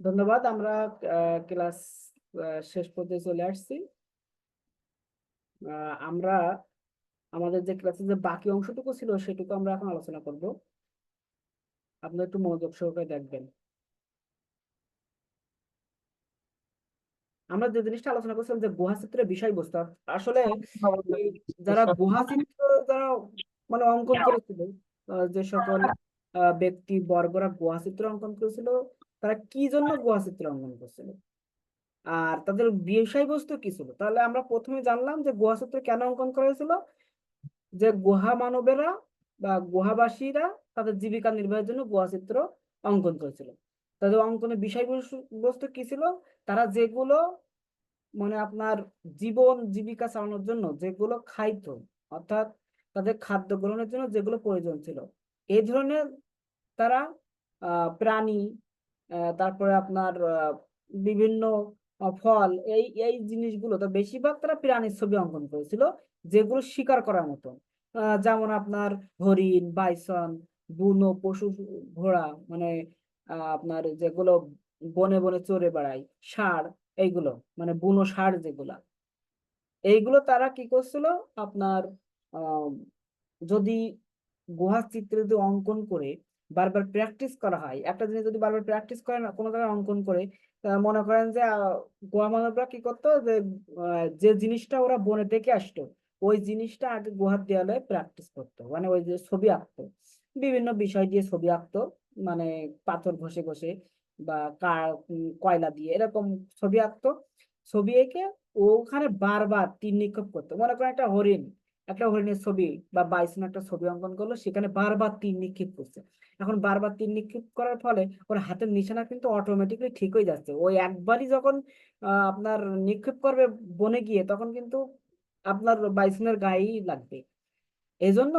ধন্যবাদ আমরা ক্লাস শেষ পর্যায়ে চলে আসছি। আমরা আমাদের যে ক্লাসের যে বাকি অংশটুকু ছিল সেটুকু আমরা এখন আলোচনা করব। আপনারা একটু মনোযোগ সহকারে দেখবেন। আমরা যে জিনিসটা আলোচনা করছিলাম যে গুহা চিত্রের বিষয়বস্তু আসলে যারা গুহা চিত্র যারা মানে অঙ্কন করেছিল যে সকল ব্যক্তি বর্গরা গুহা চিত্র অঙ্কন করেছিল তারা কি জন্য গুহা চিত্র অঙ্কন করছিল? আর তাদের বিষয়বস্তু কি ছিল? তাহলে আমরা প্রথমে জানলাম যে গুহা চিত্র কেন অঙ্কন করা হয়েছিল? যে গুহা মানবেরা বা গুহাবাসীরা তাদের জীবিকা নির্বাহের জন্য গুহা চিত্র অঙ্কন করেছিল। তাদের অঙ্কনের বিষয়বস্তু বস্তু কি ছিল? তারা যেগুলো মানে আপনার জীবন জীবিকা চালানোর জন্য যেগুলো খাইতো অর্থাৎ তাদের খাদ্য গ্রহণের জন্য যেগুলো প্রয়োজন ছিল। এই ধরনের তারা প্রাণী তারপরে আপনার বিভিন্ন ফল, এই এই জিনিসগুলো তো বেশিরভাগ তারা প্রাণীর ছবি অঙ্কন করেছিল, যেগুলো শিকার করার মতো। যেমন আপনার হরিণ, বাইসন, বুনো, পশু ঘোড়া মানে আপনার যেগুলো বনে বনে চড়ে বেড়ায়, ষাঁড়, এইগুলো মানে বুনো ষাঁড় যেগুলা। এইগুলো তারা কি করছিল, আপনার যদি গুহা চিত্র যদি অঙ্কন করে বারবার প্র্যাকটিস করা হয়, একটা জিনিস যদি বারবার প্র্যাকটিস করে না, কোনো জায়গায় অঙ্কন করে মনে করেন যে গুহা মানবরা কি করতো? যে যে জিনিসটা ওরা বনে থেকে আসতো, ওই জিনিসটা আগে গুহার দেয়ালে প্র্যাকটিস করতো। মানে ওই যে ছবি আঁকতো। বিভিন্ন বিষয় দিয়ে ছবি আঁকতো। মানে পাথর ঘষে ঘষে বা কয়লা দিয়ে এরকম ছবি আঁকতো। ছবি এঁকে ওখানে বারবার তীর নিক্ষেপ করতো। মনে করেন একটা হরিণ একটা হরিণের ছবি বা বাইসন একটা ছবি অঙ্কন করল, সেখানে বারবার তীর নিক্ষেপ করছে। এখন বারবার তীর নিক্ষেপ করার ফলে ওর হাতের নিশানা কিন্তু অটোমেটিকলি ঠিক হয়ে যাচ্ছে। ওই একবারই যখন আপনার নিক্ষেপ করবে বনে গিয়ে, তখন কিন্তু আপনার বাইসনের গায়েই লাগবে। এজন্য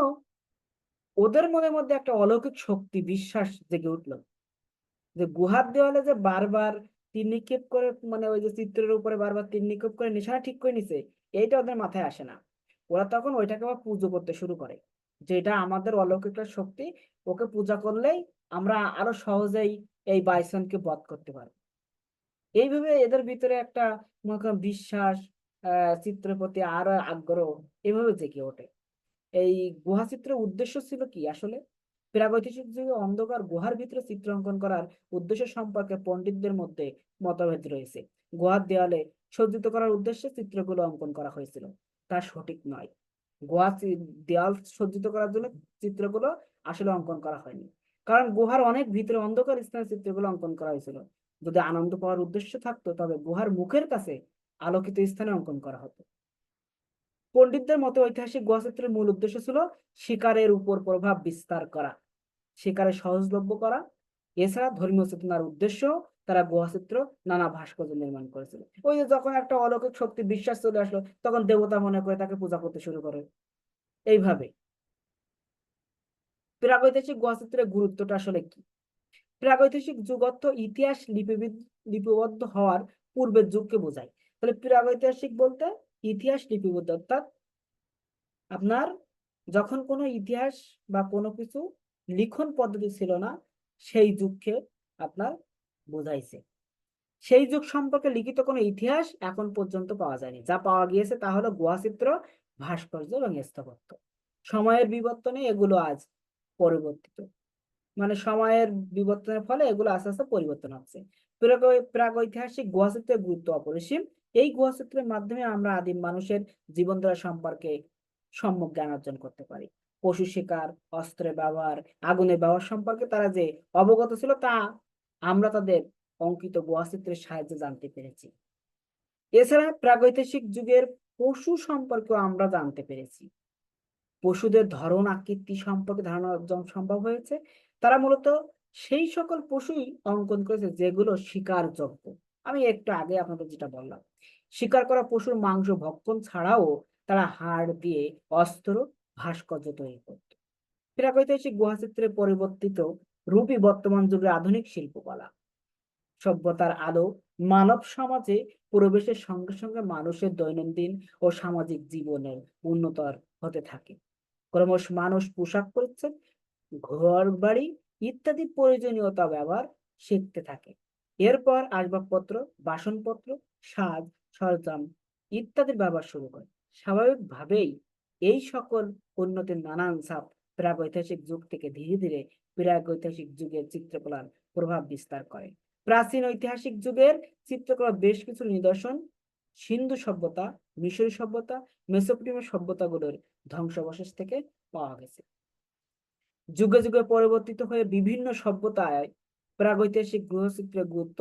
ওদের মনের মধ্যে একটা অলৌকিক শক্তি, বিশ্বাস জেগে উঠল। যে গুহার দেওয়ালে যে বারবার তীর নিক্ষেপ করে মানে ওই যে চিত্রের উপরে বারবার তীর নিক্ষেপ করে নিশানা ঠিক করে নিছে, এইটা ওদের মাথায় আসে না। ওরা তখন ওইটাকে আবার পুজো করতে শুরু করে। যে এটা আমাদের অলৌকিক শক্তি, ওকে পূজা করলেই আমরা আরও সহজেই এই বাইসনকে বধ করতে পারব এইভাবে এদের ভিতরে একটা মনে করেন বিশ্বাস চিত্রের প্রতি আরও আগ্রহ এভাবে জেগে ওঠে। এই গুহা চিত্রের উদ্দেশ্য ছিল কি আসলে? প্রাগৈতিহাসিক যুগে অন্ধকার গুহার ভিতরে চিত্র অঙ্কন করার উদ্দেশ্য সম্পর্কে পণ্ডিতদের মধ্যে মতভেদ রয়েছে। গুহার দেওয়ালে সজ্জিত করার উদ্দেশ্যে চিত্রগুলো অঙ্কন করা হয়েছিল। তা সঠিক নয়। গুহা দেয়াল সজ্জিত করার জন্য চিত্রগুলো আসলে অঙ্কন করা হয়নি। কারণ গুহার অনেক ভিতরে অন্ধকার স্থানে চিত্রগুলো অঙ্কন করা হয়েছিল। যদি আনন্দ পাওয়ার উদ্দেশ্য থাকতো, তবে গুহার মুখের কাছে আলোকিত স্থানে অঙ্কন করা হতো। পণ্ডিতদের মতে ঐতিহাসিক গুহা চিত্রের মূল উদ্দেশ্য ছিল শিকারের উপর প্রভাব বিস্তার করা, শিকারে সহজলভ্য করা। এছাড়া ধর্মীয় চেতনার উদ্দেশ্য তারা গুহাচিত্র নানা ভাস্কর্য নির্মাণ করেছিল। ওই যে যখন একটা অলৌকিক শক্তি বিশ্বাস চলে আসলো, তখন দেবতা মনে করে তাকে পূজা করতে শুরু করে। এইভাবে। প্রাগৈতিহাসিক গুহাচিত্রের গুরুত্বটা আসলে কি? প্রাগৈতিহাসিক যুগ অর্থ ইতিহাস লিপিবিদ লিপিবদ্ধ হওয়ার পূর্বের যুগকে বোঝায়। তাহলে প্রাগৈতিহাসিক বলতে ইতিহাস লিপিবদ্ধ, অর্থাৎ আপনার যখন কোনো ইতিহাস বা কোনো কিছু লিখন পদ্ধতি ছিল না, সেই যুগকে আপনার বোঝাইছে। সেই যুগ সম্পর্কে লিখিত কোনো ইতিহাস এখন পর্যন্ত পাওয়া যায়নি। যা পাওয়া গিয়েছে তা হলো গুহাচিত্র ভাস্কর্য এবং স্থাপত্য। সময়ের বিবর্তনে এগুলো আজ পরিবর্তিত। মানে সময়ের বিবর্তনের ফলে এগুলো আস্তে আস্তে পরিবর্তন হচ্ছে। প্রাগ- প্রাগৈতিহাসিক গুহাচিত্রের গুরুত্ব অপরিসীম। এই গুহাচিত্রের মাধ্যমে আমরা আদিম মানুষের জীবনধারা সম্পর্কে সম্যক জ্ঞান অর্জন করতে পারি। পশু শিকার, অস্ত্রের ব্যবহার, আগুনের ব্যবহার সম্পর্কে তারা যে অবগত ছিল তা আমরা তাদের অঙ্কিত গুহাচিত্রের সাহায্যে জানতে পেরেছি। এছাড়া প্রাগৈতিহাসিক যুগের পশু সম্পর্কেও আমরা জানতে পেরেছি। পশুদের ধরন, আকৃতি সম্পর্কে ধারণা অর্জন সম্ভব হয়েছে। তারা মূলত সেই সকল পশুই অঙ্কন করেছে যেগুলো শিকারযোগ্য। আমি একটু আগে আপনাদের যেটা বললাম, শিকার করা পশুর মাংস ভক্ষণ ছাড়াও তারা হাড় দিয়ে অস্ত্র ভাস্কর্য তৈরি করত। প্রাগৈতিহাসিক গুহাচিত্রে পরিবর্তিত রূপই বর্তমান যুগের আধুনিক শিল্পকলা। সভ্যতার আলো মানব সমাজে প্রবেশের সঙ্গে সঙ্গে মানুষের দৈনন্দিন ও সামাজিক জীবনের উন্নতর হতে থাকে। ক্রমশ মানুষ পোশাক পরিচ্ছদ ঘর বাড়ি ইত্যাদি প্রয়োজনীয়তা ব্যবহার শিখতে থাকে। এরপর আসবাবপত্র, বাসনপত্র, সাজ, সরঞ্জাম ইত্যাদির ব্যবহার শুরু করে স্বাভাবিকভাবেই এই সকল উন্নতির নানান ছাপ প্রাগৈতিহাসিক যুগ থেকে ধীরে ধীরে প্রাগৈতিহাসিক যুগের চিত্রকলার প্রভাব বিস্তার করে। প্রাচীন ঐতিহাসিক যুগের চিত্রকলার বেশ কিছু নিদর্শন, সিন্ধু সভ্যতা, মিশরী সভ্যতা, মেসোপটেমিয়া সভ্যতাগুলোর ধ্বংসাবশেষ থেকে পাওয়া গেছে। যুগে যুগে পরিবর্তিত হয়ে বিভিন্ন সভ্যতায় প্রাগৈতিহাসিক গ্রহচিত্রের গুরুত্ব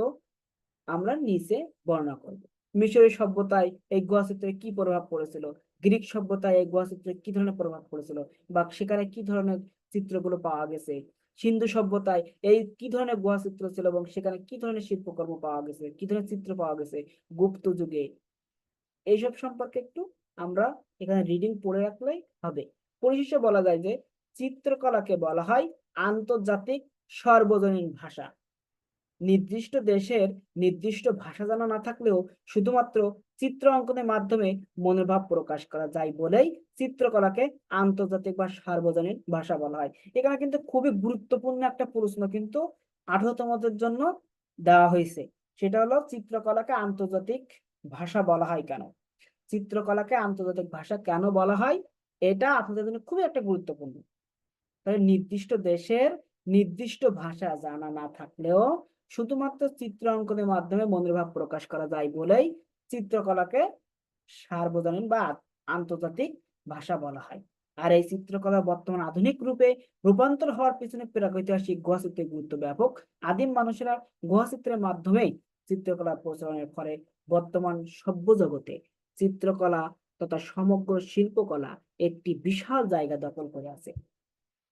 আমরা নিচে বর্ণনা করব। মিশরী সভ্যতায় এই গুহাচিত্রে কি প্রভাব পড়েছিল? গ্রিক সভ্যতায় এই গুহাচিত্রে কি ধরনের প্রভাব পড়েছিল? বা সেখানে কি ধরনের চিত্রগুলো পাওয়া গেছে? সিন্ধু সভ্যতায় এই কি ধরনের গুহা চিত্র ছিল এবং সেখানে কি ধরনের শিল্পকর্ম পাওয়া গেছে? কি ধরনের চিত্র পাওয়া গেছে গুপ্ত যুগে? এইসব সম্পর্কে একটু আমরা এখানে রিডিং পড়ে রাখলেই হবে। পরিশেষে বলা যায় যে চিত্রকলাকে বলা হয় আন্তর্জাতিক সর্বজনীন ভাষা। নির্দিষ্ট দেশের নির্দিষ্ট ভাষা জানা না থাকলেও শুধুমাত্র চিত্র অঙ্কনের মাধ্যমে মনোভাব প্রকাশ করা যায় বলেই চিত্রকলাকে আন্তর্জাতিক বা সার্বজনীন ভাষা বলা হয়। এখানে কিন্তু খুবই গুরুত্বপূর্ণ একটা প্রশ্ন কিন্তু আঠারোতমদের জন্য দেওয়া হয়েছে। সেটা হলো, চিত্রকলাকে আন্তর্জাতিক ভাষা বলা হয় কেন? চিত্রকলাকে আন্তর্জাতিক ভাষা কেন বলা হয়? এটা আপনাদের জন্য খুবই একটা গুরুত্বপূর্ণ। তাহলে নির্দিষ্ট দেশের নির্দিষ্ট ভাষা জানা না থাকলেও শুধুমাত্র চিত্র অঙ্কনের মাধ্যমে মনের ভাব প্রকাশ করা যায় বলেই চিত্রকলাকে সার্বজনীন বা আন্তর্জাতিক ভাষা বলা হয়। আর এই চিত্রকলা বর্তমান আধুনিক রূপে রূপান্তর হওয়ার পিছনে প্রাগৈতিহাসিক গুহাচিত্রের গুরুত্ব ব্যাপক আদিম মানুষেরা গুহাচিত্রের মাধ্যমেই চিত্রকলা প্রচলনের ফলে বর্তমান সভ্য জগতে চিত্রকলা তথা সমগ্র শিল্পকলা একটি বিশাল জায়গা দখল করে আছে।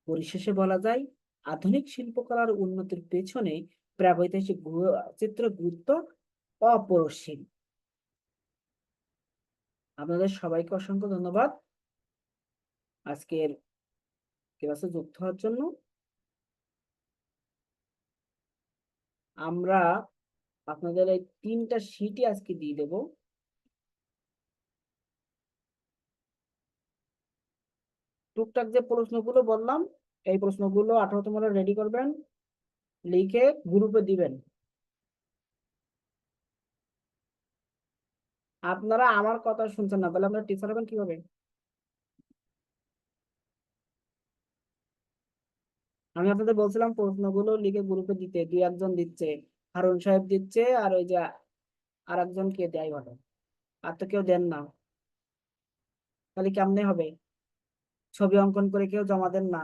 পরিশেষে বলা যায়, আধুনিক শিল্পকলার উন্নতির পেছনে প্রাগৈতিহাসিক চিত্র গুরুত্ব অপরসীম। আপনাদের সবাইকে অসংখ্য ধন্যবাদ। আজকের ক্লাসে যুক্ত হওয়ার জন্য। আমরা আপনাদের এই তিনটা শীটই আজকে দিয়ে দেব। টুকটাক যে প্রশ্নগুলো বললাম, এই প্রশ্নগুলো আঠারোতম রেডি করবেন। লিখে গ্রুপে দিবেন। আপনারা আমার কথা শুনছেন না, তাহলে আমরা টিচার হবেন কীভাবে? আমি আপনাদের বলছিলাম প্রশ্নগুলো লিখে গ্রুপে দিতে, দুই একজন দিচ্ছে, হারুন সাহেব দিচ্ছে আর ওই যে আর একজন কে দেয় ভালো আর তো কেউ দেন না। তাহলে কেমনে হবে? ছবি অঙ্কন করে কেউ জমা দেন না।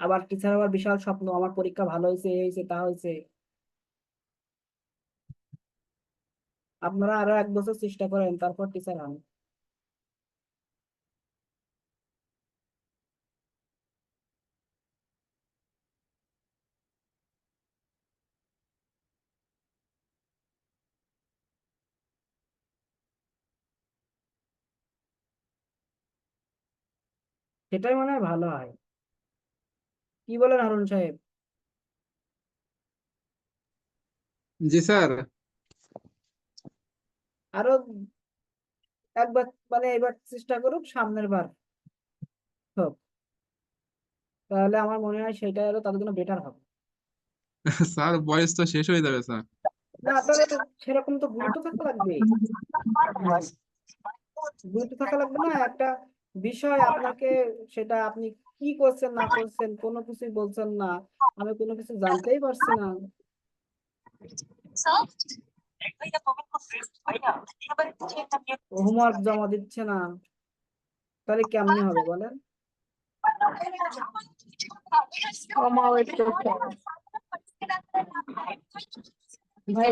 আবার টিচার হওয়ার বিশাল স্বপ্ন, আমার পরীক্ষা ভালো হয়েছে, এই হয়েছে, তা হয়েছে। আপনারা আরও এক বছর চেষ্টা করেন, তারপর টিচার হন সেটাই মনে হয় ভালো হয়। কি বলেন হারুন সাহেব? জি স্যার। আরও একবার মানে এবার চেষ্টা করুক সামনের বার হোক। তাহলে আমার মনে হয় সেটা আরও তাদের জন্য বেটার হবে। স্যার বয়স তো শেষ হয়ে যাবে স্যার। না তাহলে তো সেরকম তো গুরুত্ব থাকা লাগবে। গুরুত্ব থাকা লাগবে না একটা বিষয় আপনাকে সেটা আপনি কি করছেন না করছেন কোনো কিছুই বলছেন না আমি কোনো কিছু জানতেই পারছি না। হোমওয়ার্ক জমা দিচ্ছে না। তাহলে কেমনে হবে বলেন? ভাই